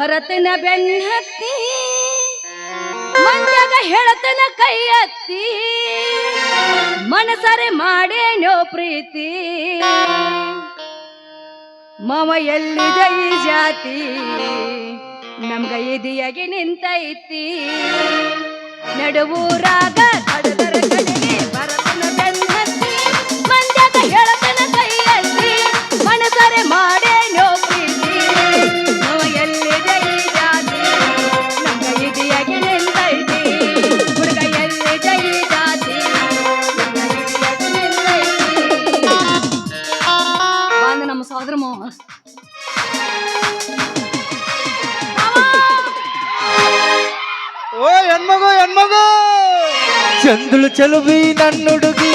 ಭರತನ ಬೆನ್ನತ್ತಿ ಮಂದ್ಯಾಗ ಹೇಳತನ ಕೈ ಎತ್ತಿ ಮನಸರೆ ಮಾಡೇನೋ ಪ್ರೀತಿ. ಮಾವ ಎಲ್ಲಿದೆ ಈ ಜಾತಿ? ನಮ್ಗ ಇದಿಯಾಗಿ ನಿಂತೈತಿ. ನಡುವೂರಾಗ ಕಡದರ ಕಡೆಗೆ ಭರತನ ಬೆನ್ನತ್ತಿ ಮಂದ್ಯಾಗ ಹೇಳತನ ಕೈ ಎತ್ತಿ ಮನಸರೆ ಮಾಡೇನೋ ಹೆಣ್ಮಗು ಚಂದಳು ಚಲುವಿ ನನ್ನುಡುಗಿ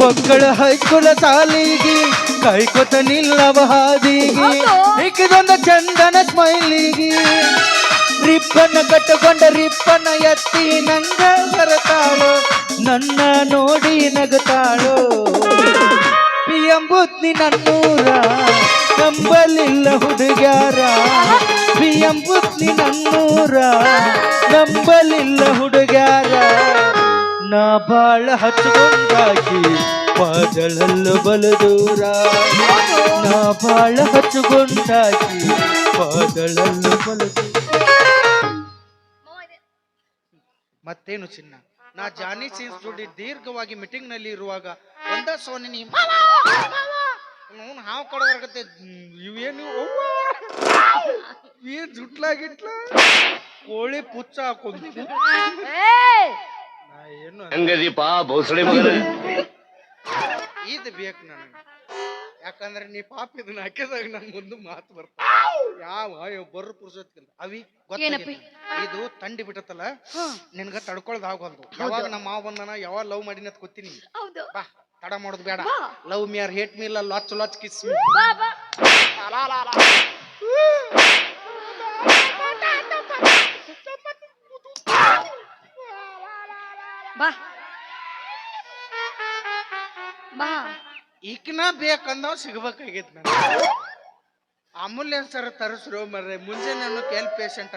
ಮಕ್ಕಳ ಹೈಕುಲ ಸಾಲಿಗಿ ಕೈಕೊತ ನಿಲ್ಲವ ಹಾದಿಗಿ ಹೌದು. ಇಕ್ಕಿದೊಂದ ಚಂದನ ಸ್ಮೈಲಿಗಿ. ರಿಪ್ಪನ್ನ ಕಟ್ಟುಕೊಂಡ ರಿಪ್ಪನ ಎತ್ತಿ ನಂಗ ಬರತಾಳು ನನ್ನ ನೋಡಿ ನಗುತ್ತಾಳು ಎಂಬುದ್ನಿ ನನ್ನೂರ ನಂಬಲಿಲ್ಲ ಹುಡುಗ್ಯಾರ. ಎಂಬುದ್ನಿ ನನ್ನೂರ ನಂಬಲಿಲ್ಲ ಹುಡುಗ್ಯಾರ. ನಾ ಬಾಳ ಹಚ್ಚುಗೊಂಡಾಗಿ ಪಾದಳಲ್ಲು ಬಲು ದೂರ ನಾ ಬಾಳ ಹಚ್ಚುಗೊಂಡಾಗಿ ಪಾದಳಲ್ಲು ಬಲು ಮತ್ತೇನು ಚಿನ್ನ? ನಾ ಜಾನಿ ಸೀನ್ಸ್ ಜೋಡಿ ದೀರ್ಘವಾಗಿ ಮೀಟಿಂಗ್ನಲ್ಲಿ ಇರುವಾಗ ಒಂದ ಸೋನಿ ನೀ ಅವ್ನು ಹಾವು ಕಡವರ್ಗತ್ತೆ ಇವೇನು! ಏನ್ ಜುಟ್ಲಾಗಿಟ್ಲ? ಕೋಳಿ ಪುಚ್ಚ ಹಾಕೊಂಡು ಏನು ಹೆಂಗದೀಪ ಭೋಸಳೆ ಮಗನ? ಇದು ಬೇಕು ನನಗೆ. ಯಾಕಂದ್ರೆ ನೀ ಪಾಪ ಇದನ್ನ ಹಾಕಿದಾಗ ನನ್ ಮುಂದೆ ಮಾತು ಬರ್ತಾವ ಯಾವ ಯಾವ ಬರ್ರ ಪುರುಷತ್ಕಿಲ್ಲ ಅವಿ ಏನಪ್ಪಿ? ಗೊತ್ತಾಗೈತಿ ಇದು ತಂಡಿ ಬಿಟ್ಟತಲ್ಲ ನಿನ್ಗ ತಡ್ಕೊಳ್ದ ಆಗೋದು ಯಾವಾಗ ನಮ್ಮ ಮಾವ ಬಂದನ ಯಾವಾಗ ಲವ್ ಮಾಡಿನ ಅಂತ ಗೊತ್ತೀನಿ ಹೌದು. ಬಾ ತಡ ಮಾಡೋದು ಬೇಡ. ಬಾ. Love me or hate me ಇಲ್ಲ ಲಾಚ್ ಲಾಚ್ ಕಿಸ್ ಬಾ ಬಾ. ಬಾ ಬಾ. ಈಕಿನ ಬೇಕಂದವ್ ಸಿಗ್ಬೇಕಾಗೈತಿ ನನಗೆ. ಅಮೂಲ್ಯ ಸರ್ ತರಿಸ್ರು ಮರ್ರೆ ಮುಂಜಾನೆ ಅನ್ನೋಕೆ ಎಲ್ಲಿ ಪೇಷಂಟ್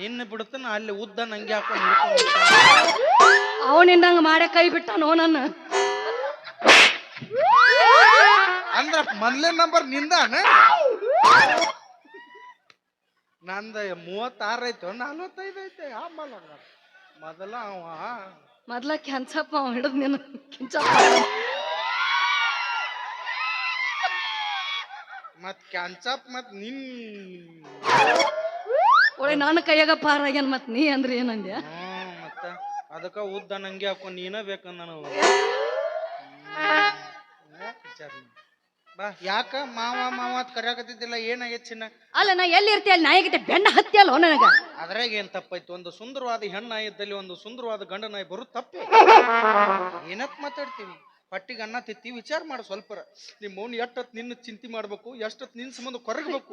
ನಿನ್ನ ಬಿಡ್ತಾನ ಅಲ್ಲಿ ಉದ್ದ ನಂಗೆ ಹಾಕೊಂಡು ಅವನಿಂದಂಗ ಮಾಡೇ ಕೈ ಬಿಟ್ಟಾನೋ ನನ್ನ? ಅಂದ್ರ ಮೊದ್ಲೇ ನಂಬರ್ ನಿಂದಾನ? ನಂದ ಮೂವತ್ತಾರು ಐತೆ ನಲ್ವತ್ತೈದು ಐತೆ ಆಮಲ್ಲ ಮೊದಲ ಅವ. ಮೊದ್ಲ ಕೆಂಚಪ್ಪ ಅವ ಹಿಡಿದ್ ನೀನು ಕೆಂಚಪ್ಪ. ಮತ್ ಕ್ಯಾನ್ಸಪ್ ಮತ್ ನಿನ್ ಒಳ್ಳೆ ನನ್ನ ಕೈಯಾಗ ಪಾರಾಗ್ಯಾನ ಮತ್ ನೀ ಅಂದ್ರೆ ಏನಂದ್ಯ ಹ್ಮ್ ಮತ್ತ ಅದಕ್ಕ ಉದ್ದ ನಂಗೆ ಹಾಕೊಂಡ್ ನೀನ ಬೇಕಂದ ನಾವು ಬಾ ಯಾಕ ಮಾವ ಮಾವ ಅಂತ ಕರ್ಯಾಕತ್ತಿದ್ದಿಲ್ಲ ಏನಾಗೈತಿ ಚಿನ್ನ? ಅಲ್ಲ ನಾ ಎಲ್ಲಿ ಇರ್ತೀಯ ಅಲ್ಲಿ? ನಾಯಿಗಿತ್ತೆ ಬೆಣ್ಣ ಹತ್ತಿ ಅಲ್ಲೋ ನನಗ? ಅದ್ರಾಗ ಏನ್ ತಪ್ಪೈತಿ ಒಂದು ಸುಂದರವಾದ ಹೆಣ್ಣಾಯಿ ಇದ್ದಲ್ಲಿ ಒಂದು ಸುಂದರವಾದ ಗಂಡ ನಾಯಿ ಬರು ತಪ್ಪೆ? ಏನತ್ ಮಾತಾಡ್ತೀವಿ? ಪಟ್ಟಿಗೆ ಅನ್ನ ತಿತ್ತಿ ವಿಚಾರ ಮಾಡು ಸ್ವಲ್ಪರ. ನಿಮ್ಮ ಮೌನ್ ಎಷ್ಟೊತ್ ನಿನ್ನ ಚಿಂತೆ ಮಾಡ್ಬೇಕು ಎಷ್ಟೊತ್ ನಿನ್ ಸಂಬಂಧ ಕೊರಗಬೇಕು.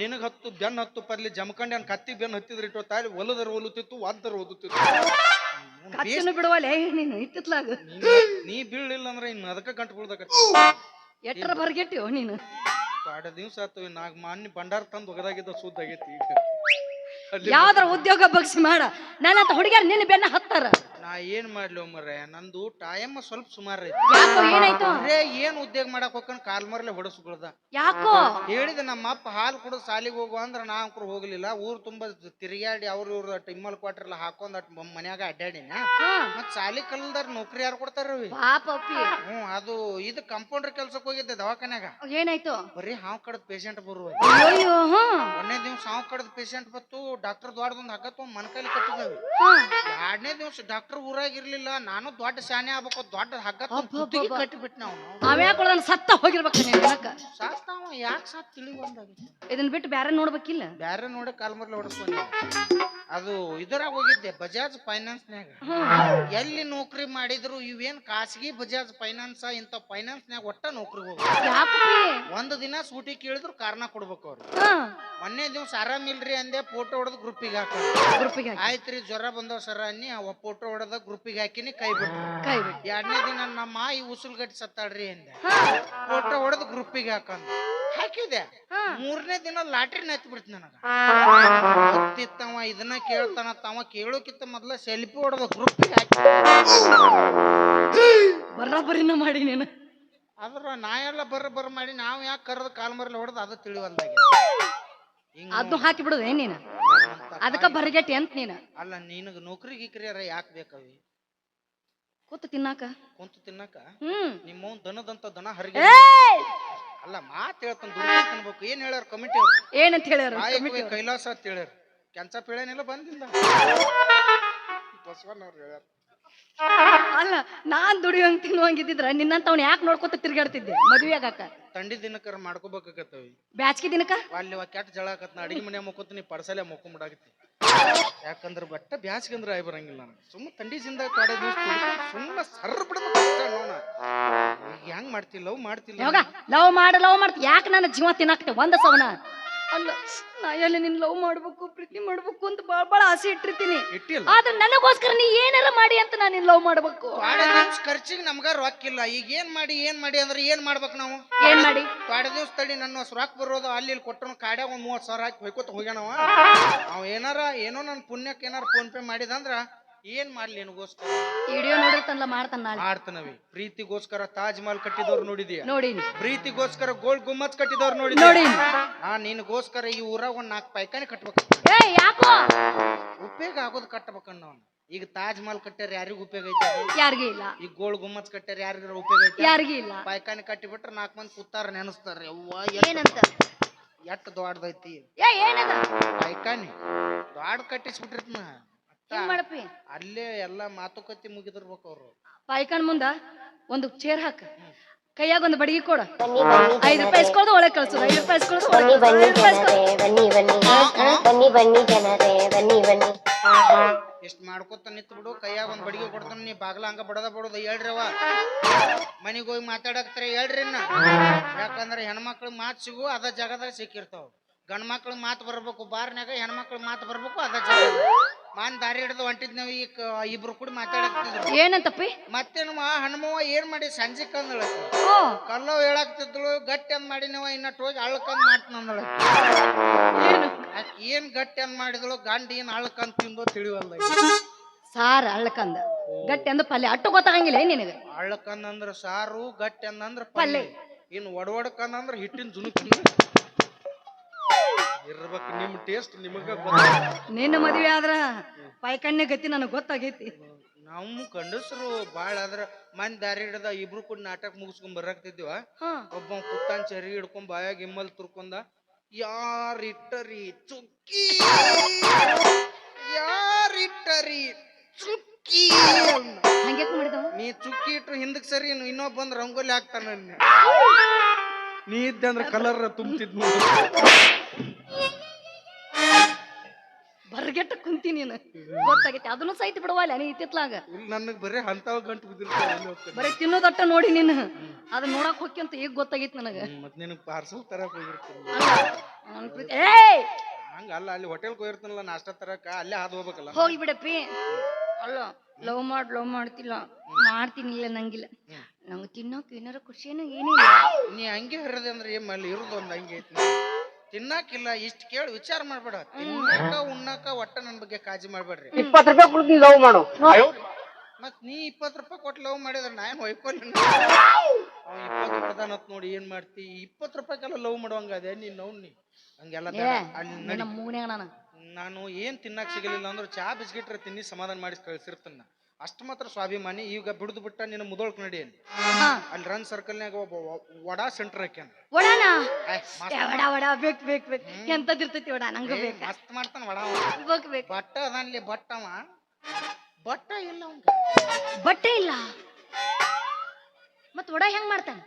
ನಿನಗೆ ಹತ್ತು ಬೆನ್ ಹತ್ತು ಪರ್ಲಿ ಜಮಖಂಡಿ ಅನ್ ಕತ್ತಿ ಬೆನ್ ಹತ್ತಿದ್ರೆ ಇಟ್ಟು ತಾಯಿ ಒಲದರ ಒಲುತ್ತಿತ್ತು ವಾದ್ದರ ಓದುತ್ತಿತ್ತು ಕತ್ತಿನ ಬಿಡುವಲ್ಲ ನೀನು ಇತ್ತಿತ್ಲಾಗ ನೀ ಬೀಳಿಲ್ಲ ಅಂದ್ರೆ ಇನ್ನು ಅದಕ್ಕ ಗಂಟು ಬೀಳ್ದಕ್ಕ ಎಟ್ಟರ ಬರ್ಗೆಟ್ಟಿಯೋ ನೀನು? ಪಾಡ ದಿವ್ಸ ಆತು ನಾಗ ಮಾನ್ಯ ಭಂಡಾರ ತಂದು ಒಗದಾಗಿದ್ದ ಸುದ್ದಾಗೈತಿ ಈಗ. ಯಾವ್ದಾರ ಉದ್ಯೋಗ ಬಗ್ಸಿ ಮಾಡ. ನನ್ನಂತ ಹುಡುಗಿಯರು ನಿನ್ನ ಬೆನ್ನ ಹತ್ತಾರ. ನಾ ಏನ್ ಮಾಡ್ಲಿ ಮರ್ರೆ ನಂದು ಟೈಮ್ ಸ್ವಲ್ಪ ಸುಮಾರು ಐತಿ. ಯಾಕೋ ಏನಾಯ್ತು? ಅರೇ ಏನ್ ಉದ್ಯೋಗ ಮಾಡಕ್ ಹೋಗ್ಕೊಂಡ್ ಕಾಲ್ ಮರ್ಲೆ ಹೊಡಸ್ಕೊಳ್ದ. ಯಾಕೋ? ಹೇಳಿದ ನಮ್ಮ ಅಪ್ಪ ಹಾಲು ಕುಡಿದು ಸಾಲಿಗೆ ಹೋಗುವ ಅಂದ್ರ ನಾ ಅಂಕರು ಹೋಗ್ಲಿಲ್ಲ. ಊರ್ ತುಂಬಾ ತಿರುಗಾಡಿ ಅವ್ರ ಇವ್ರ ಟಿಮ್ಮಲ್ ಕ್ವಾರ್ಟರ್ಲ ಹಾಕೊಂಡ್ ಅಟ್ ಮನ್ಯಾಗ ಅಡ್ಡಾಡಿನ ಮತ್ ಸಾಲಿ ಕಲ್ದಾರ ನೌಕರಿ ಯಾರು ಕೊಡ್ತಾರ ಪಾಪ ಅಪ್ಪಿ. ಹ್ಮ್ ಅದು ಇದು ಕಂಪೌಂಡರ್ ಕೆಲ್ಸಕ್ಕೆ ಹೋಗಿದ್ದೆ ದವಾಖಾನ್ಯಾಗ. ಏನಾಯ್ತು? ಬರೀ ಹಾವು ಕಡದ್ ಪೇಷಂಟ್ ಬರುವ ಅಯ್ಯೋ ಒಂದನೇ ದಿವ್ಸ ಹಾವ್ ಕಡದ್ ಪೇಷಂಟ್ ಬತ್ತು ಡಾಕ್ಟರ್ ದ್ವಾರದೊಂದ್ ಹಗ್ಗ ತಗೊಂಡ್ ಮನ್ಕೈಲಿ ಕಟ್ಟಿದ್ವಿ. ಎರಡನೇ ದಿವ್ಸ ಡಾಕ್ಟರ್ ಊರಾಗ ಇರ್ಲಿಲ್ಲ ನಾನು ದೊಡ್ಡ ಶಾನೆ ಆಗ್ಬೇಕು ದೊಡ್ಡ ಹಗ್ಗ ಕಟ್ಟಿಬಿಟ್ಟು ಅಬ್ಬಬ್ಬಬ್ಬ. ಕುತ್ತಿಗೆ ಸತ್ತ ಹೋಗಿರ್ಬೇಕು ನೀನ್ ಜನಕ್ಕ ಸಾಸ್ತಾವ ಯಾಕೆ ಸಾತ್ ತಿಳಿ ಬಂದಾಗ ಇದನ್ನ ಬಿಟ್ಟು ಬ್ಯಾರೆ ನೋಡ್ಬೇಕಿಲ್ಲ? ಬ್ಯಾರೆ ನೋಡಿ ಕಾಲ್ಮರ್ಲಿ ಹೊಡಸ್ಕೊಂಡೆ ಅದು ಇದರಾಗ ಹೋಗಿದ್ದೆ ಬಜಾಜ್ ಫೈನಾನ್ಸ್ನ್ಯಾಗ ಎಲ್ಲಿ ನೌಕರಿ ಮಾಡಿದ್ರು ಇವೇನ್ ಖಾಸಗಿ ಬಜಾಜ್ ಫೈನಾನ್ಸ್ ಇಂಥ ಫೈನಾನ್ಸ್ನ್ಯಾಗ ಒಟ್ಟ ನೌಕರಿ ಹೋಗ ಯಾಕಪ್ಪಿ? ಒಂದು ದಿನ ಸೂಟಿ ಕೇಳಿದ್ರು ಕಾರಣ ಕೊಡ್ಬೇಕು ಅವ್ರು. ಮೊನ್ನೆ ದಿವ್ಸ ಆರಾಮಿಲ್ರಿ ಅಂದೆ ಫೋಟೋ ಹೊಡೆದು ಗ್ರೂಪಿಗೆ ಹಾಕ. ಆಯ್ತ್ರಿ ಜ್ವರ ಬಂದವ ಸರ ಅನ್ನಿ ಅವ ಫೋಟೋ ಹೊಡೆದ ಗ್ರೂಪಿಗೆ ಹಾಕಿನಿ ಕೈ ಬಿಟ್ಟು ಎರಡನೇ ದಿನ ನಮ್ಮ ಈ ಉಸುಲ್ಗಟ್ಟಿ ಸತ್ತಾಳ್ರಿ ಅಂದೆ. ಫೋಟೋ ಹೊಡೆದು ಗ್ರೂಪಿಗೆ ಹಾಕಂದ. ಹಾಕಿ ಹಾಕಿದೆ. ಮೂರನೇ ದಿನ ಲಾಟ್ರಿ ನೆತ್ ಬಿಡ್ತು ನನಗ. ಗೊತ್ತಿತ್ತವ ಇದನ್ನ ಕೇಳ್ತಾನ ತಾವ ಕೇಳೋಕಿತ್ತ ಮೊದ್ಲ ಸೆಲ್ಫಿ ಹೊಡೆದ ಗ್ರೂಪ್ ಹಾಕಿ. ಬರೋಬ್ಬರಿನ ಮಾಡಿ ನೀನು. ಅದ್ರ ನಾ ಎಲ್ಲ ಬರ್ರ ಬರ್ರ ಮಾಡಿ ನಾವು ಯಾಕೆ ಕರೆದ ಕಾಲ್ ಮರಲಿ ಹೊಡೆದ ಅದು ತಿಳಿವಲ್ದಾಗ. ಅದು ಹಾಕಿ ಬಿಡುದೇ ನೀನು? ಅದಕ್ಕ ಬರಿಗೆಟ್ಟಿ ಅಂತ ನೀನು. ಅಲ್ಲ ನಿನಗ ನೌಕರಿ ಗೀಕರಿ ಯಾಕೆ ಬೇಕವಿ? ಕೂತು ತಿನ್ನಾಕ? ಕುಂತು ತಿನ್ನಕ? ಹ್ಮ್. ನಿಮ್ಮ ದನದಂತ ದನ ಹರಿಗೆ ಏಯ್! ಅಲ್ಲ ಮಾತ್ ಹೇಳ್ತಾನ ದುಡ್ಡು ತಿನ್ಬೇಕು ಏನ್ ಹೇಳ್ಯಾರ ಕಮಿಟಿ ಅವ್ರು? ಏನಂತ ಹೇಳ್ಯಾರ ಕಾಯಕವೇ ಕೈಲಾಸ ಅಂತ ಹೇಳ್ಯಾರ. ಕೆಂಚ ಬಂದಿಂದ ಬಂದಿಲ್ಲ. ಬಸವಣ್ಣವ್ರು ಹೇಳ್ಯಾರ. ಅಲ್ಲ ನಾನ್ ದುಡಿಯೋಂಗ್ ತಿನ್ನುವಂಗಿದ್ರ ನಿನ್ನಂತವ್ನ ಯಾಕೆ ನೋಡ್ಕೊತ ತಿರ್ಗಾಡ್ತಿದ್ದೆ? ಮದ್ವೆ ಆಗಾಕ. ತಂಡಿ ದಿನಕರ ಮಾಡ್ಕೋಬೇಕಾಗತ್ತವಿ ಬ್ಯಾಚ್ಗೆ ದಿನಕ್ಕ ಅಲ್ಲಿ ಅವ ಕೆಟ್ಟ ಜಳ ಆಕತ್ ನಾ ಅಡಿಗೆ ಮನೆ ಮುಕ್ಕೋತೀನಿ ಪಡಸಲೆ ಮುಕ್ಕೊಂಬಿಡಾಗತ್ತಿ ಯಾಕಂದ್ರ ಬಟ್ಟ ಬ್ಯಾಸ್ಗಂದ್ರ ಆಯ್ ಬರಂಗಿಲ್ಲ ನನಗೆ ಸುಮ್ಮ ತಂಡಿ ಜಿಂದ ತೊಡೆ ಸುಮ್ಮ ಸರ್ರ ಬಿಡ ಹೆಂಗ್ ಮಾಡ್ತಿ? ಲವ್ ಮಾಡ್ತಿಲ್ಲ ಲವ್ ಮಾಡ ಲವ್ ಮಾಡ್ತಿ. ಯಾಕೆ ನನ್ನ ಜೀವ ತಿನ್ನಾಕ್ತೆ ಒಂದ ಸವನ. ಅಲ್ಲ ನಾ ಎಲ್ಲಿ ನಿನ್ ಲವ್ ಮಾಡ್ಬೇಕು ಪ್ರೀತಿ ಮಾಡ್ಬೇಕು ಅಂತ ಬಾಳ ಬಾಳ ಆಸೆ ಇಟ್ಟಿರ್ತೀನಿ. ಇಟ್ಟಿಲ್ಲ. ಆದ್ರೆ ನನಗೋಸ್ಕರ ನೀ ಏನಾರ ಮಾಡಿ ಅಂತ ನಾನು ನಿನ್ ಲವ್ ಮಾಡ್ಬೇಕು? ತೊಡೆ ದಿವ್ಸ ಖರ್ಚಿಗೆ ನಮ್ಗ ರೊಕ್ಕಿಲ್ಲ ಈಗ ಏನ್ ಮಾಡಿ ಏನ್ ಮಾಡಿ ಅಂದ್ರೆ ಏನ್ ಮಾಡ್ಬೇಕು ನಾವು? ಏನ್ ಮಾಡಿ? ತೊಡೆ ದಿವ್ಸ ತಡಿ ನನ್ನ ರೊಕ್ಕ ಬರೋದು ಅಲ್ಲಿ ಇಲ್ಲಿ ಕೊಟ್ಟನು ಕಾಡ್ಯಾಗ ಒಂದ್ ಮೂವತ್ ಸಾವಿರ ಹಾಕಿ ಹೋಯ್ಕೋತ ಹೋಗ್ಯಾನವ. ಅವ ಏನಾರ ಏನೋ ನನ್ನ ಪುಣ್ಯಕ್ಕೆ ಏನಾರ ಫೋನ್ ಪೇ ಮಾಡಿದಂದ್ರ ಏನ್ ಮಾಡ್ಲಿ ನಿನಗೋಸ್ಕರ? ವಿಡಿಯೋ ನೋಡಿರ್ತನಲ್ಲ ಮಾಡ್ತಾನ ನಾಳೆ. ಮಾಡ್ತಾನವಿ. ಪ್ರೀತಿಗೋಸ್ಕರ ತಾಜ್ ಮಹಲ್ ಕಟ್ಟಿದವ್ರು ನೋಡಿದೀಯ? ನೋಡೀನಿ. ಪ್ರೀತಿಗೋಸ್ಕರ ಗೋಲ್ ಗುಮ್ಮತ್ ಕಟ್ಟಿದವ್ರು ನೋಡಿ ನೋಡಿ ನಾ ನಿನಗೋಸ್ಕರ ಈ ಊರಾಗ ಒಂದ್ ನಾಲ್ಕು ಪೈಕಾನಿ ಕಟ್ಬೇಕು. ಏ ಯಾಕೋ? ಉಪಯೋಗ ಆಗೋದು ಕಟ್ಟಬೇಕನ್ನ ಅವ್ನು. ಈಗ ತಾಜ್ ಮಹಲ್ ಕಟ್ಟ್ಯಾರ ಯಾರಿಗೂ ಉಪಯೋಗ ಐತೆ? ಯಾರಿಗೂ ಇಲ್ಲ. ಈಗ ಗೋಳ್ ಗುಮ್ಮತ್ ಕಟ್ಟ್ಯಾರ ಯಾರಿಗಾರ ಉಪಯೋಗ ಐತೆ? ಯಾರಿಗೂ ಇಲ್ಲ. ಪೈಕಾನಿ ಕಟ್ಟಿಬಿಟ್ರೆ ನಾಲ್ಕು ಮಂದಿ ಕೂತಾರ ನೆನಸ್ತಾರ ಯವ್ವ ಏನಂತ? ಎಟ್ ದೊಡ್ಡದೈತಿ? ಏ ಏನದ? ಪೈಕಾನಿ ದೊಡ್ಡ ಕಟ್ಟಿಸ್ಬಿಟ್ಟಿರ್ತನ ಏನ್ ಮಾಡಪ್ಪಿ? ಅಲ್ಲೇ ಎಲ್ಲಾ ಮಾತುಕತೆ ಮುಗಿದಿರ್ಬೇಕು ಅವ್ರು. ಪಾಯ್ಕಣ್ ಮುಂದ ಒಂದು ಚೇರ್ ಹಾಕ. ಕೈಯಾಗ ಒಂದು ಬಡಗಿ ಕೊಡ. ಐದು ರೂಪಾಯಿ ಇಸ್ಕೊಳ್ದು ಒಳಗೆ ಕಳ್ಸೋದು ಐದು ರೂಪಾಯಿ ಇಸ್ಕೊಳ್ದು ಬನ್ನಿ ಬನ್ನಿ. ಜನರೇ ಬನ್ನಿ ಬನ್ನಿ. ಬನ್ನಿ ಬನ್ನಿ ಜನರೇ ಬನ್ನಿ ಬನ್ನಿ. ಎಷ್ಟ್ ಮಾಡ್ಕೊತ ನಿಂತ್ ಬಿಡು ಕೈಯಾಗ ಒಂದ್ ಬಡಿಗೆ ಕೊಡ್ತಾನ ನೀ ಬಾಗ್ಲ ಹಂಗ ಬಡದ ಬಡದ ಅವ ಮನಿಗ್ ಹೋಗಿ ಮಾತಾಡಕ್ತಾರೆ ಹೇಳ್ರಿ ಇನ್ನ. ಯಾಕಂದ್ರೆ ಹೆಣ್ಮಕ್ಳು ಮಾತು ಸಿಗು ಅದ ಜಾಗದಾಗ ಸಿಕ್ಕಿರ್ತಾವ. ಗಂಡ್ ಮಾತ್ ಮಾತು ಬರ್ಬೇಕು ಬಾರ್ನ್ಯಾಗ ಹೆಣ್ಮಕ್ಳು ಮಾತ್ ಬರ್ಬೇಕು ಅದ ಜಾಗ ಮಾನ್ ದಾರಿ ಹಿಡಿದು ಹೊಂಟಿದ್ ನಾವು ಈಗ ಇಬ್ರು ಕೂಡ ಮಾತಾಡಕ್ತಿದ್ರು ಏನಂತಪ್ಪಿ? ಮತ್ತೆ ನಮ್ಮ ಹನುಮವ್ವ ಏನ್ ಮಾಡಿ ಸಂಜೆ ಕಂದಳ ಓ ಕಲ್ಲವ್ ಹೇಳಾಕ್ತಿದ್ಳು ಗಟ್ಟಿ ಅಂದ್ ಮಾಡಿದೆವ್ವ ಇನ್ನಟ್ಟು ಹೋಗಿ ಅಳ್ಕಂದ್ ಮಾಡ್ತಾನಂದಳ ಏನು? ಗಟ್ಟಿ ಅಂದ್ ಮಾಡಿದಳು ಗಂಡ ಏನ್ ಅಳ್ಕಂದ್ ತಿಂದು ತಿಳಿವಲ್ಲ ಸಾರ್ ಅಳ್ಳಕಂದ ಗಟ್ಟಿ ಅಂದ ಪಲ್ಯ. ಅಟ್ಟು ಗೊತ್ತಾಗಂಗಿಲ್ಲ ಏನ್ ನಿನಗೆ? ಅಂದ್ರೆ ಸಾರು ಗಟ್ಟಿ ಅಂದಂದ್ರ ಪಲ್ಯ. ಇನ್ನು ಇನ್ ಅಂದ್ರೆ ಹಿಟ್ಟಿನ ಜುನುಕ್ ಇರ್ಬೇಕು ನಿಮ್ ಟೇಸ್ಟ್ ನಿಮಗೆ ನಿನ್ನ ಮದ್ವೆ ಆದ್ರ ಪೈಕಣ್ಣೆ ಗತಿ ನನಗೆ ಗೊತ್ತಾಗೈತಿ. ನಮ್ಮ ಗಂಡಸರು ಬಾಳ ಆದ್ರ ಮನ್ ದಾರಿ ಹಿಡ್ದ ಇಬ್ರು ಕೂಡ ನಾಟಕ ಮುಗಿಸ್ಕೊಂಡ್ ಬರಾಕ್ತಿದ್ವ ಒಬ್ಬ ಕುತ್ತಾನ್ ಚರಿ ಹಿಡ್ಕೊಂಡ್ ಬಾಯಾಗ ಇಮ್ಮಲ್ ತುರ್ಕೊಂಡ ಯಾರಿಟ್ಟರಿ ಚುಕ್ಕಿ? ಯಾರಿಟ್ಟರಿ ಚುಕ್ಕಿ? ಅಂದ. ಹಂಗೆ ಮಾಡಿದವ ನೀ ಚುಕ್ಕಿ ಇಟ್ರು ಹಿಂದಕ್ ಸರಿ ಇನ್ನು ಇನ್ನೊಬ್ಬ ಬಂದ್ ರಂಗೋಲಿ ಹಾಕ್ತಾನ ನೀ. ನೀ ಇದ್ದೆ ಅಂದ್ರೆ ಕಲರ್ ತುಂಬ್ತಿದ್ ಬರ್ಗೆಟ್ಟ ಕುಂತಿ ನೀನು. ಗೊತ್ತಾಗೈತಿ. ಅದನ್ನು ಸಹಿತ ಬಿಡವಲ್ಲ ನೀ ಇತ್ತಿತ್ಲಾಗ ನನಗ್ ಬರೀ ಅಂತಾವ ಗಂಟು ಬಿದ್ದಿರ್ತಾವ ಬರೀ ತಿನ್ನೋದಟ್ಟ ನೋಡಿ ನೀನು. ಅದನ್ನ ನೋಡಕ್ ಹೋಗಿ ಅಂತ ಈಗ ಗೊತ್ತಾಗೈತಿ ನನಗ. ಮತ್ ನಿನಗ್ ಪಾರ್ಸಲ್ ತರಕ್ ಹೋಗಿರ್ತೀನಿ. ಏಯ್! ಹಂಗ ಅಲ್ಲ ಅಲ್ಲಿ ಹೋಟೆಲ್ ಹೋಗಿರ್ತಾನಲ್ಲ ನಾಷ್ಟಾ ತರಕ ಅಲ್ಲೇ ಹಾದ್ ಹೋಗ್ಬೇಕಲ್ಲ. ಹೋಗಿ ಬಿಡಪ್ಪಿ ಅಲ್ಲ ಲವ್ ಮಾಡ್ ಲವ್ ಮಾಡ್ತಿಲ್ಲ. ಮಾಡ್ತೀನಿ ಇಲ್ಲ ನಂಗಿಲ್ಲ. ನಂಗೆ ತಿನ್ನೋಕೆ ಏನಾರ ಖುಷಿನ ಏನಿಲ್ಲ. ನೀ ಹಂಗೆ ಹರಿದೆ ಅಂದ್ರೆ ಏನ್ ಅಲ್ಲಿ ಇರೋದು ಒಂದ್ ಹಂಗೆ ಐತಿ ತಿನ್ನಾಕಿಲ್ಲ ಇಷ್ಟ ಕೇಳಿ ವಿಚಾರ ಮಾಡ್ಬೇಡ. ತಿನ್ನಕ ಉಣ್ಣಾಕ ಒಟ್ಟ ನನ್ ಬಗ್ಗೆ ಕಾಜಿ ಮಾಡ್ಬೇಡ್ರಿ. ಇಪ್ಪತ್ತು ರೂಪಾಯಿ ಕೊಡ್ತೀನಿ ಲವ್ ಮಾಡು. ಮತ್ ನೀ ಇಪ್ಪತ್ ರೂಪಾಯಿ ಕೊಟ್ಟು ಲವ್ ಮಾಡಿದ್ರೆ ನಾ ಏನ್ ಒಯ್ಕೊಲ್ಲ ಇಪ್ಪತ್ ಇಪ್ಪತ್ತು ಕೊಡ್ದಾನತ್ ನೋಡಿ ಏನ್ ಮಾಡ್ತಿ? ಇಪ್ಪತ್ ರೂಪಾಯಿಗೆಲ್ಲ ಲವ್ ಮಾಡುವಂಗ ಅದೇ ನೀನ್ ನೋಡ್ ನೀ ಹಂಗೆಲ್ಲ ಬೇಡ. ಅಲ್ಲಿ ನಡಿ. ನನ್ನ ನಾನು. ನಾನು ಏನ್ ತಿನ್ನಕ್ ಸಿಗಲಿಲ್ಲ ಅಂದ್ರೆ ಚಾ ಬಿಸ್ಕಿಟ್ರ ತಿನ್ನಿ ಸಮಾಧಾನ ಮಾಡಿ ಕಳ್ಸಿರ್ತನ ಅಷ್ಟು ಮಾತ್ರ ಸ್ವಾಭಿಮಾನಿ. ಈಗ ಬಿಡದು ಬಿಟ್ಟ ನಿನ್ನ ಮುದೋಳ್ ನಡಿ ಅಲ್ಲಿ ಹಾ. ಅಲ್ಲಿ ರನ್ ಸರ್ಕಲ್ನಾಗ ಒಬ್ಬ ವ- ವಡಾ ಸೆಂಟರ್ ಹಾಕ್ಯಾನ. ಒಡಾನ ಏ, ಮಸ್ತ್ ಏ, ವಡ ವಡ ಬೇಕು ಬೇಕು ಬೇಕು. ಎಂತದಿರ್ತೈತಿ ವಡ? ನಂಗೂ ಏ, ಬೇಕು? ಮಸ್ತ್ ಮಾಡ್ತಾನ ವಡಾ ಬೇಕು ಬೇಕು. ಬಟ್ಟ ಅದನ್ಲಿ ಬಟ್ಟವ ಬಟ್ಟ ಇಲ್ಲ ಅವಂಗ ಬಟ್ಟೆ ಇಲ್ಲ? ಮತ್ ವಡ ಹೆಂಗ್ ಮಾಡ್ತಾನೆ?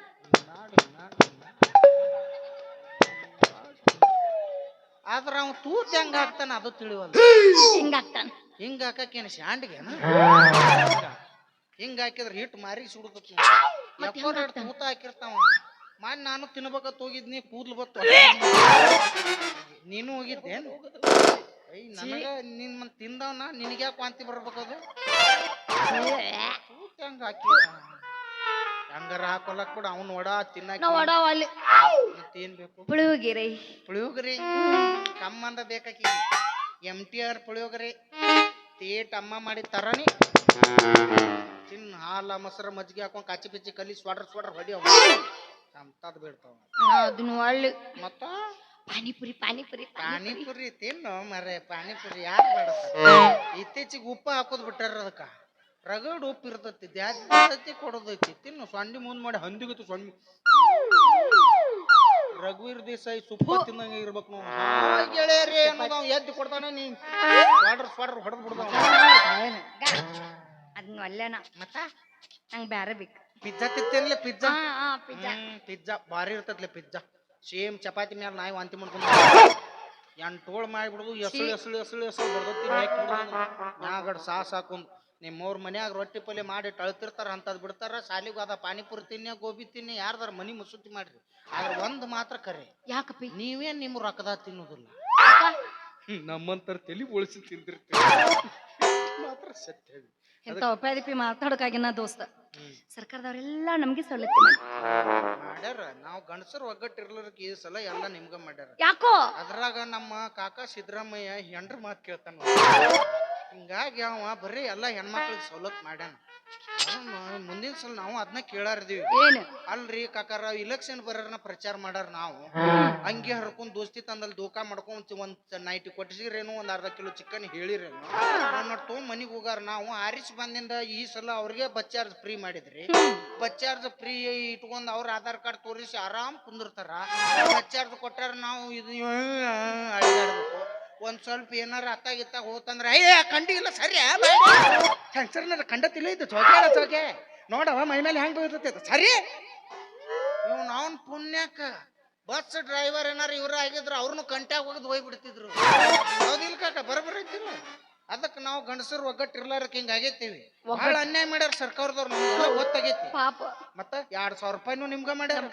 ಆದ್ರ ಅವ ತೂತ್ ಹೆಂಗ ಹಾಕ್ತಾನ ಅದು ತಿಳಿವಲ್ಲ ಹಿಂಗ್ ಆಗ್ತಾನ ಹಿಂಗ ಹಾಕಕ್ಕೇನು ಶಾಂಡಿಗೆ ಹಿಂಗ ಹಾಕಿದ್ರೆ ಹಿಟ್ಟು ಮಾರಿ ಸುಡುತ್ತ ತೂತ ಹಾಕಿರ್ತಾವ. ಮಾನ್ ನಾನು ತಿನ್ಬೇಕತ್ ಹೋಗಿದ್ನಿ ಕೂದ್ಲು ಬತ್ತು. ನೀನು ಹೋಗಿದ್ದೇನು? ಐ ನನಗ ನಿನ್ ಮನ್ ತಿಂದವನ ನಿನಗ್ಯಾಕೆ ವಾಂತಿ ಬರ್ಬೇಕದು? ತೂತ್ ಹೆಂಗ ಹಾಕಿ ಹಂಗಾರ ಹಾಕೊಲಕ್ ಕೂಡ ಅವ್ನ ಒಡ ತಿನ್ನಕ್ಕೆ ನಾವ್ ಮತ್ತೇನ್ ಬೇಕು? ಪುಳಿಯೋಗಿರಿ. ಪುಳಿಯೋಗರಿ. ಕಮ್ಮಂದ ಬೇಕಾಕಿ. M T R puliyogare. ತೇಟ್ ಅಮ್ಮ ಮಾಡಿ ತರನಿ. ತಿನ್ ಹಾಲ ಮೊಸರು ಮಜ್ಜಿಗೆ ಹಾಕೊಂಡ್ ಕಾಚಿ ಪಿಚ್ಚಿ ಕಲಿ ಸ್ವಾಡ್ರ್ ಸ್ವಾಡ್ರ್ ಹೊಡಿ ಅಂತದ್ ಬೀಳ್ತಾವ ಅದನ್ನ ಒಳ್ಳೆ ಮತ್ತ? ಪಾನಿಪುರಿ ಪಾನಿಪುರಿ ಪಾನಿಪುರಿ. ತಿನ್ನು ಮರೆ ಪಾನಿಪುರಿ ಯಾರು ಬೇಡ ಇತ್ತೀಚಿಗೆ ಉಪ್ಪು ಹಾಕೋದ್ ಬಿಟ್ಟಾರ ಅದಕ್ಕ. ರಗಡ್ ಉಪ್ಪು ಇರ್ತೈತಿ ಜಾಸ್ತಿ ಕೊಡೋದೈತಿ. ತಿನ್ನು ಸೊಂಡಿ ಮುಂದ್ ಮಾಡಿ ಹಂದಿಗತ್ತು ಸೊಂಡಿ ರಘುವೀರ್ ದೇಸಾಯಿ ಸುಪ್ಪ ತಿನ್ನಂಗೆ ಇರ್ಬೇಕು ನಾವು ಹಾಯ್ ಗೆಳೆಯರೇ ಅನ್ನೋದು ಅವ್ನು ಎದ್ದು ಕೊಡ್ತಾನೆ ನೀ. ಸ್ವಾಡ್ರ್ ಸ್ವಾಡ್ರ್ ಹೊಡೆದು ಬಿಡ್ತಾವ ಅದನ್ನ ಒಲ್ಲೆನ ಮತ್ತ? ನಂಗೆ ಬ್ಯಾರೆ ಬೇಕು. ಪಿಜ್ಜಾ ತಿತ್ತೇನ್ಲೆ ಪಿಜ್ಜಾ? ಹಾ ಹಾ ಪಿಜ್ಜಾ. ಪಿಜ್ಜಾ. ಭಾರಿ ಇರ್ತೈತ್ಲೆ ಪಿಜ್ಜಾ. ಸೇಮ್ ಚಪಾತಿ ಮೇಲೆ ನಾಯಿ ವಾಂತಿ ಮಾಡ್ಕೊಂಡು ಎಂಟೋಳು ಮಾಡಿಬಿಡುದು ಎಸಳು ಎಸಳು ಎಸಳು ಎಸಳು ಬಡ್ದತ್ತಿ ಮ್ಯಾಗಡ್ ಸಾಸ್ ಹಾಕೊಂಡು ನಿಮ್ಮವ್ರ ಮನ್ಯಾಗ ರೊಟ್ಟಿ ಪಲ್ಯ ಮಾಡಿ ತಳ್ತಿರ್ತಾರ ಅಂತದ್ ಬಿಡ್ತಾರ. ಸಾಲಿಗೆ ಅದ ಪಾನಿಪುರಿ ತಿನ್ನಿ ಗೋಬಿ ತಿನ್ನಿ ಯಾರ್ದಾರ ಮನಿ ಮುಸುತಿ ಮಾಡ್ರಿ. ಆದ್ರೆ ಒಂದ್ ಮಾತ್ರ ಕರೆ. ಯಾಕಪ್ಪಿ? ನೀವೇನ್ ನಿಮ್ ರೊಕ್ಕದ ತಿನ್ನೋದಿಲ್ಲ? ನಮ್ಮಂತರ ತಲಿ ಉಳಿಸಿ ತಿಂದಿರ್ತೀವಿ. ಮಾತ್ರ ಸತ್ಯ ಮಾತಾಡೋಕಾಗಿನ ದೋಸ್ತ. ಸರ್ಕಾರದವರೆಲ್ಲ ನಮ್ಗೆ ಸವಲತ್ತು ಮಾಡಿ. ಮಾಡ್ಯಾರ. ನಾವು ಗಂಡಸರು ಒಗ್ಗಟ್ಟಿರ್ಲರ್ಕ ಈ ಸಲ ಎಲ್ಲ ನಿಮ್ಗ ಮಾಡ್ಯಾರ. ಯಾಕೋ? ಅದ್ರಾಗ ನಮ್ಮ ಕಾಕಾ ಸಿದ್ದರಾಮಯ್ಯ ಹೆಂಡ್ರ ಮಾತು ಕೇಳ್ತಾನ ಹಿಂಗಾಗಿ ಅವ ಬರ್ರಿ ಎಲ್ಲ ಹೆಣ್ಮಕ್ಳಿಗೆ ಸವಲತ್ತು ಮಾಡ್ಯಾನ. ಮುಂದಿನ ಸಲ ನಾವು ಅದನ್ನ ಕೇಳಾರ್ದೀವಿ. ಏನು? ಅಲ್ರಿ ಕಾಕಾರ ಇಲೆಕ್ಷನ್ ಬರೋರ್ನ ಪ್ರಚಾರ ಮಾಡಾರ ನಾವು. ಹಂಗೆ ಹರ್ಕೊಂಡ್ ದೋಸ್ತಿ ತಂದಲ್ಲಿ ದೋಖಾ ಮಾಡ್ಕೊಂಡ್ ಒಂದ್ ನೈಟಿ ಕೊಟ್ಟಿಸಿರೇನು ಒಂದ್ ಅರ್ಧ ಕಿಲೋ ಚಿಕನ್ ಹೇಳಿರೇನು. ಅವ್ನ ತೊಗೊಂಡ್ ಮನಿಗ್ ಹೋಗಾರ ನಾವು. ಆರಿಸ್ ಬಂದಿಂದ ಈ ಸಲ ಅವ್ರಿಗೆ ಬಸ್ ಚಾರ್ಜ್ ಫ್ರೀ ಮಾಡಿದ್ರಿ. ಬಸ್ ಚಾರ್ಜ್ ಫ್ರೀ ಇಟ್ಕೊಂಡ್ ಅವ್ರ ಆಧಾರ್ ಕಾರ್ಡ್ ತೋರಿಸಿ ಆರಾಮ್ ಕುಂದಿರ್ತಾರ. ಬಸ್ ಚಾರ್ಜ್ ಕೊಟ್ಟಾರ ನಾವು ಇದು ಅಳಿದಾಡ್ಬೇಕು ಒಂದ್ ಸ್ವಲ್ಪ ಏನಾರ ಅತ್ತ ಗಿತ್ತ ಹೋತಂದ್ರ ಅಯ್ಯ ಕಂಡಿಲ್ಲ ಸರಿ ಸರಿ ಕಂಡತಿಲ್ಲ ಇದು ಚೌಕೆ ಚೌಕೆ ನೋಡವ ಮೈ ಮೇಲೆ ಹೆಂಗ್ ಬೀಳ್ತೈತೆ ಸರಿ. ಇವ್ ನಾವನ್ ಪುಣ್ಯಕ್ಕ ಬಸ್ ಡ್ರೈವರ್ ಏನಾರ ಇವ್ರ ಆಗಿದ್ರು ಅವ್ರನ್ನು ಕಂಟ್ಯಾಗ ಹೋಗದ್ ಹೋಗ್ಬಿಡ್ತಿದ್ರು. ಹೌದಿಲ್ಲ ಕಾಕ ಬರಬರ ಐತಿಲ್ಲ ಅದಕ್ಕೆ ನಾವು ಗಂಡಸರು ಒಗ್ಗಟ್ಟಿರ್ಲಾರಕ್ಕೆ ಹಿಂಗ ಆಗೈತಿವಿ. ಬಹಳ ಅನ್ಯಾಯ ಮಾಡ್ಯಾರ ಸರ್ಕಾರದವ್ರು ನಮ್ಗೆಲ್ಲ ಗೊತ್ತಾಗೈತಿ. ಪಾಪ. ಮತ್ತ ಎರಡ್ ಸಾವಿರ ರೂಪಾಯಿನೂ ನಿಮ್ಗ ಮಾಡ್ಯಾರ.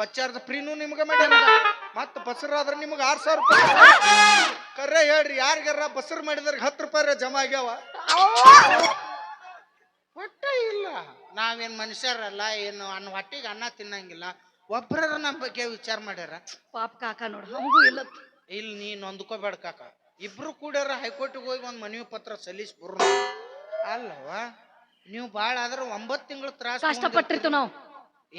ಬಚ್ಚಾರ್ದ ಫ್ರೀನೂ ನಿಮ್ಗ ಮಾಡ್ಯಾರ. ಮತ್ತ ಬಸರಾದ್ರ ನಿಮ್ಗ ಆರ್ ಸಾವಿರ ರೂಪಾಯಿ. ಕರೆ ಹೇಳ್ರಿ ಯಾರಿಗಾರ ಬಸರ್ ಮಾಡಿದ್ರೆ ಹತ್ತು ರೂಪಾಯಿ ಜಮಾ ಆಗ್ಯಾವ? ಒಟ್ಟ ಇಲ್ಲ. ನಾವೇನ್ ಮನುಷ್ಯರಲ್ಲ ಏನು ಅನ್ನ ಹೊಟ್ಟಿಗೆ ಅನ್ನ ತಿನ್ನಂಗಿಲ್ಲ. ಒಬ್ಬರ ನಮ್ಮ ಬಗ್ಗೆ ವಿಚಾರ ಮಾಡ್ಯಾರ. ಪಾಪ ಕಾಕ ನೋಡು ಹಂಗೂ ಇಲ್ಲ. ಇಲ್ಲಿ ನೀ ನೊಂದ್ಕೋಬೇಡ ಕಾಕ. ಇಬ್ರು ಕೂಡ್ಯಾರ ಹೈಕೋರ್ಟಿಗೆ ಹೋಗಿ ಒಂದು ಮನವಿ ಪತ್ರ ಸಲ್ಲಿಸಿ ಬರು ಅಲ್ಲವಾ ನೀವು ಭಾಳ ಆದ್ರೆ ಒಂಬತ್ತು ತಿಂಗಳು ತ್ರಾಸ ಕಷ್ಟಪಟ್ಟಿರ್ತೀವಿ ನಾವು.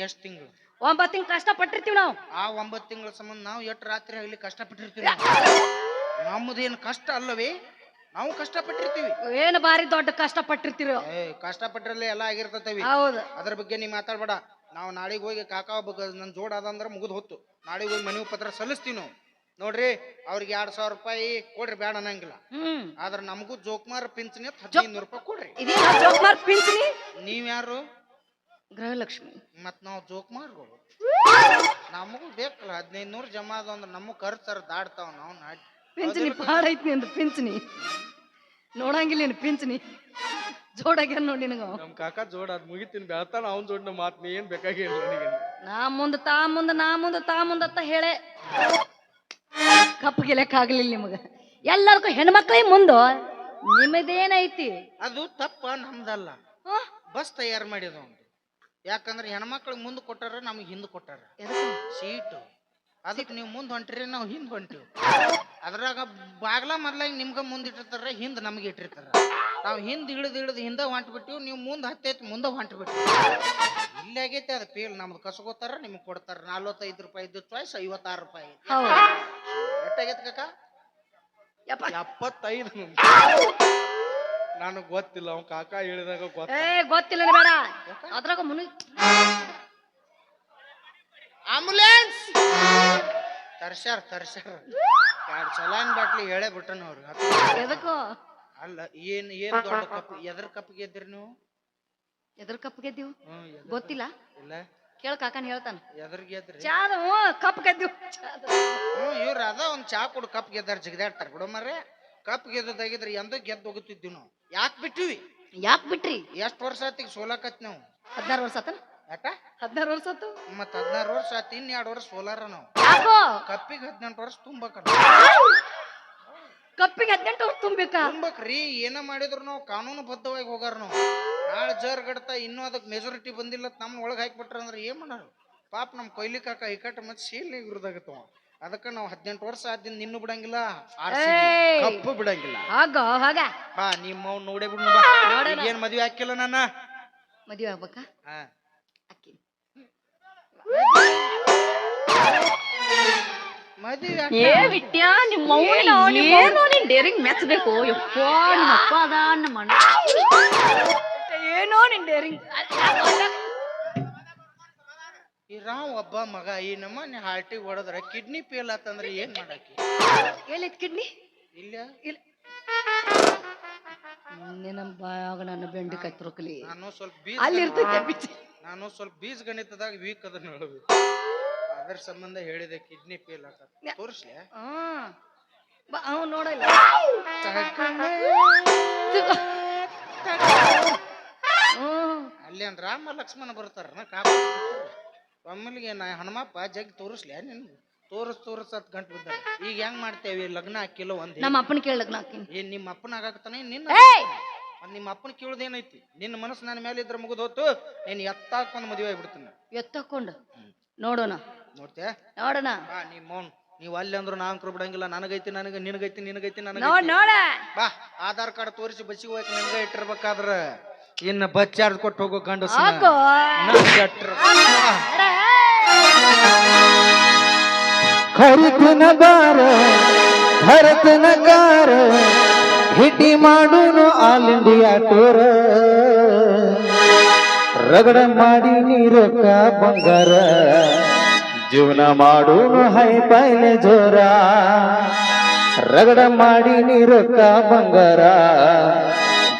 ಎಷ್ಟು ತಿಂಗಳು? ಒಂಬತ್ತು ತಿಂಗ್ ಕಷ್ಟಪಟ್ಟಿರ್ತೀವಿ ನಾವು. ಆ ಒಂಬತ್ತು ತಿಂಗಳ ಸಂಬಂಧ ನಾವು ಎಷ್ಟು ರಾತ್ರಿ ಆಗಲಿ ಕಷ್ಟಪಟ್ಟಿರ್ತೀವಿ ನಮ್ಮದೇನು ಕಷ್ಟ ಅಲ್ಲವೇ? ನಾವು ಕಷ್ಟಪಟ್ಟಿರ್ತೀವಿ. ಏನು ಬಾರಿ ದೊಡ್ಡ ಕಷ್ಟ ಪಟ್ಟಿರ್ತೀವಿ ಏ ಕಷ್ಟಪಟ್ಟಿರಲ್ಲೇ ಎಲ್ಲ ಆಗಿರ್ತತವಿ. ಹೌದು. ಅದ್ರ ಬಗ್ಗೆ ನೀ ಮಾತಾಡ್ಬೇಡ. ನಾವು ನಾಳೆಗೆ ಹೋಗಿ ಕಾಕ ಒಬ್ಬ ನನ್ನ ಜೋಡ ಅದಂದ್ರೆ ಮುಗಿದು ಹೊತ್ತು. ನಾಳೆಗೆ ಹೋಗಿ ಮನವಿ ಪತ್ರ ಸಲ್ಲಿಸ್ತೀವಿ ನಾವು. ನೋಡ್ರಿ ಅವ್ರಿಗೆ ಎರಡ್ ಸಾವಿರ ರೂಪಾಯಿ ಕೊಡ್ರಿ ಬೇಡ ಅನ್ನಂಗಿಲ್ಲ. ಹ್ಮ್. ಆದ್ರೆ ನಮಗೂ ಜೋಕ್ಮಾರ್ ಪಿಂಚಣಿ ಹದಿನೈದು ರೂಪಾಯಿ ಕೊಡ್ರಿ. ನೀವ್ ಜೋಕ್ಮಾರ್ ಪಿಂಚಣಿ? ನೀವ್ಯಾರು? ಗೃಹಲಕ್ಷ್ಮಿ. ಮತ್ ನಾವು ಜೋಕ್ ಮಾಡ್ಬೋದು. ನಮಗೂ ಬೇಕಲ್ಲ ಹದಿನೈದು ನೂರು ಜಮಾ ಅದ ಅಂದ್ರೆ ನಮಗ್ ಖರ್ಚು ದಾಡ್ತಾವ ನಾವು ಪಿಂಚಣಿ ಪಿಂಚಣಿ ಪಾಡೈತಿ ನಿಂದು ಪಿಂಚಣಿ. ನೋಡಂಗಿಲ್ಲ ನೀನು ಪಿಂಚಣಿ. ಜೋಡಾಗ್ಯಾನ ನೋಡಿ ನಿನಗ ನಮ್ ಕಾಕ ಜೋಡ ಅದ್ ಮುಗಿತೀನಿ ಬೆಳ್ತಾನ ಅವ್ನ ಜೋಡ್ ಮಾತ್ ನೀ ಏನ್ ಬೇಕಾಗಿಲ್ಲ ನನಗೆ. ನಾ ಮುಂದ ತಾ ಮುಂದ ನಾ ಮುಂದ ತಾ ಮುಂದತ್ತ ಹೇಳೆ. ಕಪ್ಪ ಗೆಲಕ್ ಆಗ್ಲಿಲ್ಲ ನಿಮಗ. ಎಲ್ಲರಿಗೂ ಹೆಣ್ಮಕ್ಳಿಗೆ ಮುಂದು. ನಿಮ್ಮದೇನೈತಿ ಅದು ತಪ್ಪ ನಮ್ದಲ್ಲ. ಹ? ಬಸ್ ತಯಾರು ಮಾಡಿದ ಅವ್ನು ಯಾಕಂದ್ರೆ ಹೆಣ್ಮಕ್ಳಿಗೆ ಮುಂದೆ ಕೊಟ್ಟಾರ ನಮಗೆ ಹಿಂದೆ ಕೊಟ್ಟಾರ? ಸೀಟು. ಅದಕ್ಕೆ ನೀವು ಮುಂದೆ ಹೊಂಟ್ರಿ ನಾವು ಹಿಂದೆ ಹೊಂಟಿವಿ. ಅದ್ರಾಗ ಬಾಗ್ಲ ಮೊದ್ಲಾಗಿ ನಿಮ್ಗೆ ಮುಂದೆ ಇಟ್ಟಿರ್ತಾರ ಹಿಂದೆ ನಮಗೆ ಇಟ್ಟಿರ್ತಾರ. ನಾವು ಹಿಂದೆ ಇಳಿದು ಇಳಿದು ಹಿಂದೆ ಹೊಂಟ್ಬಿಟ್ಟಿವಿ ನೀವು ಮುಂದೆ ಹತ್ತೈತಿ ಮುಂದೆ ಹೊಂಟ್ಬಿಟ್ಟಿವಿ ಇಲ್ಲಿ ಆಗೈತೆ ಅದು ಪೇಲ್ ನಮ್ದು ಕಸಗೋತಾರ ನಿಮ್ಗೆ ಕೊಡ್ತಾರ. ನಲ್ವತ್ತೈದು ರೂಪಾಯಿ ಇದ್ದು ಚಾಯ್ಸ್ ಐವತ್ತಾರು ರೂಪಾಯಿ ಎಷ್ಟಾಗೈತೆ ಕಾಕ? ಎಪ್ಪತ್ತೈದು. ನನಗೆ ಗೊತ್ತಿಲ್ಲ ಅವ್ನ ಕಾಕ ಹೇಳಿದಾಗ ಗೊತ್ತ? ಏ ಗೊತ್ತಿಲ್ಲ ಬೇಡ. ಅದ್ರಾಗ ಮುನಿ ಆಂಬುಲೆನ್ಸ್ ತರ್ಸ್ಯಾರ ತರ್ಸ್ಯಾರ. ಎರಡು ಚಲಾನ್ ಬಾಟ್ಲಿ ಹೇಳೇ ಬಿಟ್ಟನ ಅವ್ರು ಎದಕ್ಕೋ? ಅಲ್ಲ ಏನ್ ಏನ್ ದೊಡ್ಡ ಕಪ್ ಎದ್ರ ಕಪ್ ಗೆದ್ರಿ ನೀವು? ಎದ್ರ ಕಪ್ ಗೆದ್ದೀವು? ಹ್ಮ್ ಎದ್ರ- ಗೊತ್ತಿಲ್ಲ. ಇಲ್ಲ. ಕೇಳ ಕಾಕನ್ ಹೇಳ್ತಾನ. ಎದ್ರ ಗೆದ್ರಿ? ಚಾದ ಹ್ಞೂ ಕಪ್ ಗೆದ್ದೀವು. ಹ್ಮ್ ಇವ್ರ ಅದ ಒಂದ್ ಚಾ ಕುಡ್ ಕಪ್ ಗೆದ್ದಾರ ಜಿಗದಾಡ್ತಾರ ಬಿಡೋ ಮರ್ರೆ. ಕಪ್ ಗೆದ್ದದಾಗಿದ್ರೆ ಎಂದೋ ಗೆದ್ದು ಹೋಗುತ್ತಿದ್ವಿ ನಾವು. ಯಾಕೆ ಬಿಟ್ಟಿವಿ ಯಾಕೆ ಬಿಟ್ರಿ? ಎಷ್ಟು ವರ್ಷ ಆತಿಗೆ ಸೋಲಾಕತ್ ನಾವು? ಹದಿನಾರು ವರ್ಷ ಆತನ? ಯಾಕ? ಹದಿನಾರು ವರ್ಷ ಆತು? ಮತ್ ಹದಿನಾರು ವರ್ಷ ಆಯ್ತು ಇನ್ ಎರಡು ವರ್ಷ ಸೋಲಾರ ನಾವು. ಯಾಕೋ? ಕಪ್ಪಿಗೆ ಹದಿನೆಂಟು ವರ್ಷ ತುಂಬಕ ಕಪ್ಪಿಗೆ ಹದಿನೆಂಟು ವರ್ಷ ತುಂಬೇಕಾ ತುಂಬಕ್ರಿ ಏನ ಮಾಡಿದ್ರು ನಾವು ಕಾನೂನು ಬದ್ಧವಾಗಿ ಹೋಗಾರ ನಾವು. ನಾಳೆ ಜರ್ ಗಡ್ತಾ ಇನ್ನೂ ಅದಕ್ಕೆ ಮೆಜಾರಿಟಿ ಬಂದಿಲ್ಲ ನಮ್ಮ ಒಳಗೆ ಹಾಕಿಬಿಟ್ರ ಅಂದ್ರೆ ಏನ್ ಮಾಡೋರು? ಪಾಪ ನಮ್ಮ ಕೊಯ್ಲಿ ಕಾಕ ಇಕ್ಕಟ್ಟ ಮತ್ತೆ ಸೀಲ್ ಇವ್ರದಾಗತ್ತವ ಅದಕ್ಕೆ ನಾವು ಹದಿನೆಂಟು ವರ್ಷ ಆದಿಂದ ನಿನ್ನೂ ಬಿಡಂಗಿಲ್ಲ RCB, ಏಯ್! ಕಪ್ಪು ಬಿಡಂಗಿಲ್ಲ. ಹೋಗೋ ಹೋಗ? ಹಾ ನಿಮ್ಮ ನೋಡೇ ಬಿಡು ಬಾ. ನೋಡೋಣ. ಏನು ಮದ್ವೆ ಹಾಕಿಲ್ಲ ನಾನು? ಮದುವೆ ಆಗ್ಬೇಕಾ? ಹಾ. ಅಕ್ಕಿ ಮದ್ವೆ ಏ ವಿಟ್ಯ ನಿಮ್ಮ ನಿಮ್ಮ ಏನು? ನೀನ್ ಡೇರಿಂಗ್ ಮೆಚ್ಚಬೇಕು ಯಪ್ಪ ನಿಮ್ಮ ಅಪ್ಪ ಅದ ನಮ್ಮ ಅಣ್ಣ ಏನೋ ನಿನ್ ಡೇರಿಂಗ್ ಈ ರಾವ್ ಒಬ್ಬ ಮಗ ಈ ನಮ್ಮನೆ ಹಾಲ್ಟಿಗೆ ಹೊಡೆದ್ರೆ ಕಿಡ್ನಿ ಫೇಲ್ ಆತಂದ್ರೆ ಏನ್ ಮಾಡಾಕಿ ಎಲ್ಲಿದ್ ಕಿಡ್ನಿ ಇಲ್ಲ? ಇಲ್ಲ. ನಿನ್ನ ಬಾಯಾಗ ನನ್ನ ಬೆಂಡಿ ಕತ್ತಿರೋಕಲಿ ನಾನು ಸ್ವಲ್ಪ ಬೀಜ ಅಲ್ಲಿ ಇರ್ತೈತೆ ನಾನು ಸ್ವಲ್ಪ ಬೀಜ ಗಣಿತದಾಗ ವೀಕ್ ಅದನ್ನ ಹೇಳಬೇಕು ಅದ್ರ ಸಂಬಂಧ ಹೇಳಿದೆ ಕಿಡ್ನಿ ಫೇಲ್ ಆತ ತೋರಿಸ್ಲೆ? ಬಾ ಅವ್ ನೋಡಲ್ಲ. ಹ್ಮ್ ಅಲ್ಲಿ ರಾಮ ಲಕ್ಷ್ಮಣ ಬರ್ತಾರ ಕಾಪ ಒಮ್ಮೆಲಿಗೆ ನಾ ಹನುಮಪ್ಪ ಜಗ್ ತೋರಿಸ್ಲಿ ನಿನ್? ತೋರಿಸ್ ತೋರಿಸ್ ಹತ್ತು ಗಂಟೆ ಬಿದ್ದ ಈಗ ಹೆಂಗ್ ಮಾಡ್ತೇವಿ? ಲಗ್ನ ಹಾಕಿಲ್ಲ ಒಂದ್ ನಮ್ಮ ಅಪ್ಪನ ಕೇಳ ಲಗ್ನ ಏನ್ ನಿಮ್ಮ ಅಪ್ಪನ ಆಗಾಕತ್ತಾನೆ? ನಿನ್ನ? ಅದ್ ನಿಮ್ಮ ಅಪ್ಪನ ಕೇಳೋದೇನೈತಿ? ನಿನ್ನ ಮನಸ್ಸು ನನ್ನ ಮೇಲೆ ಇದ್ರ ಮುಗಿದ್ ಹೋತು. ನೀನ್ ಎತ್ತಾಕೊಂಡ್ ಮದುವೆ ಆಗ್ಬಿಡ್ತೀನಿ. ಎತ್ತಕೊಂಡು? ನೋಡೋಣ. ನೋಡ್ತೇ ನೋಡೋಣ. ಬಾ ನೀ ಮೌನ್. ನೀವು ಅಲ್ಲಿ ಅಂದ್ರು ನಾ ಅಂಕರು ಬಿಡಂಗಿಲ್ಲ. ನನಗೈತಿ ನನಗೆ ನಿನಗೈತಿ ನಿನಗೈತಿ ನನಗೆ ನೋಡ ಬಾ ಆಧಾರ್ ಕಾರ್ಡ್ ತೋರಿಸಿ ಬಸ್ಸಿಗೆ ಹೋಯ್ತು ನನಗೆ ಇಟ್ಟಿರ್ಬೇಕಾದ್ರ. ಇನ್ನ ಬಸ್ ಚಾರ್ಜ್ ಕೊಟ್ಟು ಹೋಗೋ ಗಂಡಸ ಹಾಕೋ. ಖರಿತನ ಬಾರ ಭರತನ ಕಾರ ಭೇಟಿ ಮಾಡೋನು ಆಲ್ ಇಂಡಿಯಾ ಟೂರ್. ರಗಡ ಮಾಡಿ ನೀರಕ್ಕ ಬಂಗಾರ ಜೀವನ ಮಾಡೋನು ಹೈ ಪೈಲೆ ಜೋರ. ರಗಡ ಮಾಡಿ ನೀರಕ್ಕ ಬಂಗಾರ.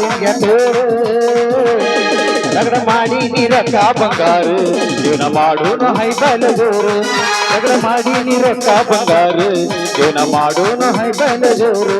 ಮಾಲಿನ್ಯ ತೋರು ರಗಡ ಮಾಡಿ ನಿರಕ ಬಂಗಾರು. ಜೀವನ ಮಾಡೋಣ ಹೈಬಲದೋರು ರಗಡ ಮಾಡಿ ನಿರಕ ಬಂಗಾರು. ಜೀವನ ಮಾಡೋಣ ಹೈಬಲದೋರು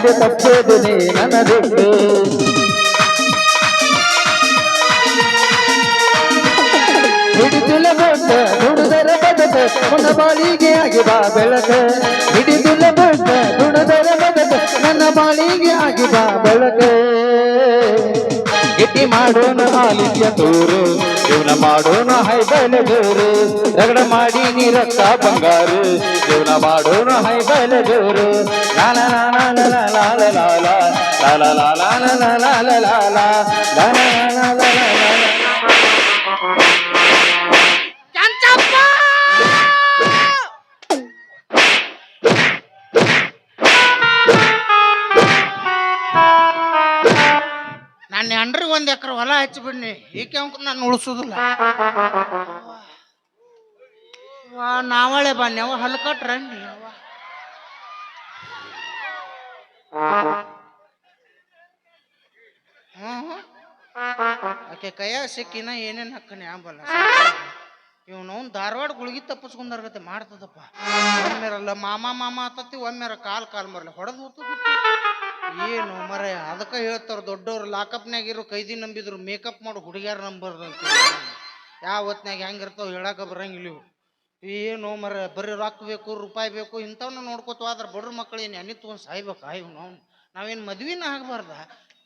ಅದು ತಪ್ಪೋದು ನೀ ನನ್ನ ಬಿಟ್ಟು ಹಿಡಿದುಲ ಬೊಟ್ಟ ದುಡಿದರ ಬದಕ ನನ್ನ ಬಾಳಿಗೆ ಆಗಿ ಬಾ ಬೆಳಕ. ಹಿಡಿದುಲ ಬೊಟ್ಟ ದುಡಿದರ ಬದಕ ನನ್ನ ಬಾಳಿಗೆ ಆಗಿ ಬಾ ಬೆಳಕ. ಮಾಡೋಣ ಆಲಿತ್ಯ ತೋರು ಜೀವನ ಮಾಡೋಣ ಹೈಬಲ ಜೋರು ರಗಡ ಮಾಡಿ ನೀರಕ್ಕ ಬಂಗಾರು ಜೀವನ ಮಾಡೋಣ ಹೈಬಲ ಜೋರು ಲಾಲ ಲಾಲ ಲಾಲ ಲಾಲ ಲಾಲ ಲಾಲ ಲಾಲ ಲಾಲ ಲಾಲ ಲಾಲ ಲಾಲ ಲಾಲ ನನ್ನ ಒಂದ್ ಎಕರೆ ಹೊಲ ಹಚ್ಚಿಬಿಡ್ನಿ ಈಕೆ ಅಂಕ ನಾನು ಉಳಿಸೋದಿಲ್ಲ. ನಾವಳೆ ಬನ್ನಿ. ಅವ ಹಲ್ ಕಟ್ರನ್ನಿ ಅವ ಆಕೆ ಕೈಯಾಗ ಸಿಕ್ಕಿನ ಏನೇನ್ ಹಾಕನಿ ಆಂಬಲ್ಲ ಇವನು ಧಾರವಾಡ ಗುಳಿಗೆ ತಪ್ಪಿಸ್ಕೊಂಡಾರ್ಗತ್ತೆ ಮಾಡ್ತದಪ್ಪ. ಒಮ್ಮೆರಲ್ಲ ಮಾಮ ಮಾಮ ಆತತಿ, ಒಮ್ಮೆರ ಕಾಲ್ ಕಾಲ್ ಮರಲ್ಲ ಹೊಡೆದು ಹೋತು ಏನು ಮರ? ಅದಕ್ಕೆ ಹೇಳ್ತಾರ ದೊಡ್ಡವ್ರು, ಲಾಕಪ್ನ್ಯಾಗ ಇರೋ ಕೈದಿ ನಂಬಿದ್ರು, ಮೇಕಪ್ ಮಾಡೋ, ಹುಡುಗ್ಯಾರ ನಂಬರ್ದು ಅಂತ ಯಾವ ಹೊತ್ನ್ಯಾಗ ಹೆಂಗಿರ್ತಾವ ಹೇಳಕ ಬರಂಗಿಲ್ಲ ಏನು ಮರ, ಬರೀ ರೊಕ್ಕ ಬೇಕು, ರೂಪಾಯಿ ಬೇಕು ಇಂಥವನ್ನ ನೋಡ್ಕೋತ ಆದ್ರೆ ಬಡ್ರ ಮಕ್ಳು ಏನು ಎಣ್ಣೆ ತೊಗೊಂಡು ಸಾಯ್ಬೇಕು? ಇವ್ ನಾವು ನಾವೇನು ಮದ್ವಿನ ಆಗಬಾರ್ದ?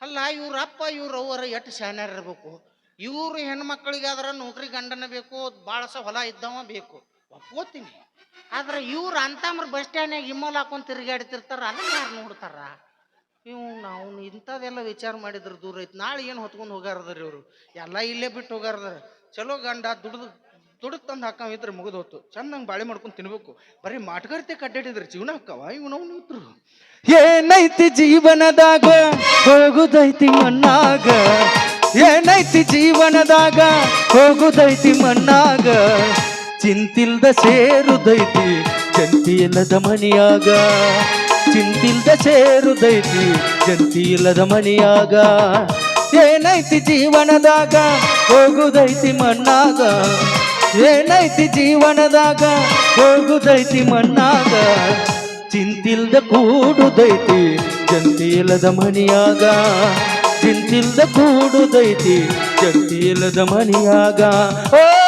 ಅಲ್ಲ, ಇವ್ರ ಅಪ್ಪ, ಇವ್ರ ಅವರ ಎಷ್ಟು ಶಾನ್ಯಾರ ಇರ್ಬೇಕು? ಇವರು ಹೆಣ್ಮಕ್ಳಿಗೆ ಆದ್ರೆ ನೌಕರಿ ಗಂಡನ ಬೇಕು ಭಾಳ ಸ ಹೊಲ ಇದ್ದವ ಬೇಕು. ಒಪ್ಕೋತೀನಿ. ಆದ್ರೆ ಇವ್ರು ಅಂತಮ್ರ ಬಸ್ ಸ್ಟ್ಯಾಂಡ್ನಾಗ ಇಮ್ಮಲ್ ಹಾಕೊಂಡು ತಿರುಗಾಡ್ತಿರ್ತಾರ ಅದನ್ನ ಯಾರು ನೋಡ್ತಾರ? ಇವು ನಾವು ಇಂಥದ್ದೆಲ್ಲ ವಿಚಾರ ಮಾಡಿದ್ರೆ ದೂರ ಐತಿ. ನಾಳೆ ಏನು ಹೊತ್ಕೊಂಡು ಹೋಗಾರದ್ರಿ ಇವರು? ಎಲ್ಲ ಇಲ್ಲೇ ಬಿಟ್ಟು ಹೋಗಾರದಾರ. ಚಲೋ ಗಂಡ ದುಡ್ದು ದುಡ್ದು ತಂದು ಹಾಕವ ಇದ್ರೆ ಮುಗಿದು ಹೋತು. ಚಂದಂಗೆ ಬಾಳೆ ಮಾಡ್ಕೊಂಡು ತಿನ್ಬೇಕು. ಬರೀ ಮಾಟಗಾರತೆ ಕಡ್ಡಾಡಿದ್ರೆ ಜೀವನ ಹಾಕವ ಇವನವನು ಇದ್ರು. ಏನೈತಿ ಜೀವನದಾಗ? ಹೋಗುದೈತಿ ಮಣ್ಣಾಗ. ಏನೈತಿ ಜೀವನದಾಗ? ಹೋಗುದೈತಿ ಮಣ್ಣಾಗ. ಚಿಂತಿಲ್ದ ಸೇರುದೈತಿ ಜಂತಿ ಇಲ್ಲದ ಮನಿಯಾಗ. ಚಿಂತಿಲ್ದ ಸೇರುದೈತಿ ಜಂತಿ ಇಲ್ಲದ ಮನಿಯಾಗ. ಏನೈತಿ ಜೀವನದಾಗ, ಹೋಗುದೈತಿ ಮಣ್ಣಾಗ. ಏನೈತಿ ಜೀವನದಾಗ, ಹೋಗುದೈತಿ ಮಣ್ಣಾಗ. ಚಿಂತಿಲ್ದ ಕೂಡುದೈತಿ ಜಂತಿಲದ ಮನಿಯಾಗ. ಚಿಂತಿಲ್ದ ಕೂಡುದೈತಿ ಜಂತಿಲದ ಮನಿಯಾಗ. ಓ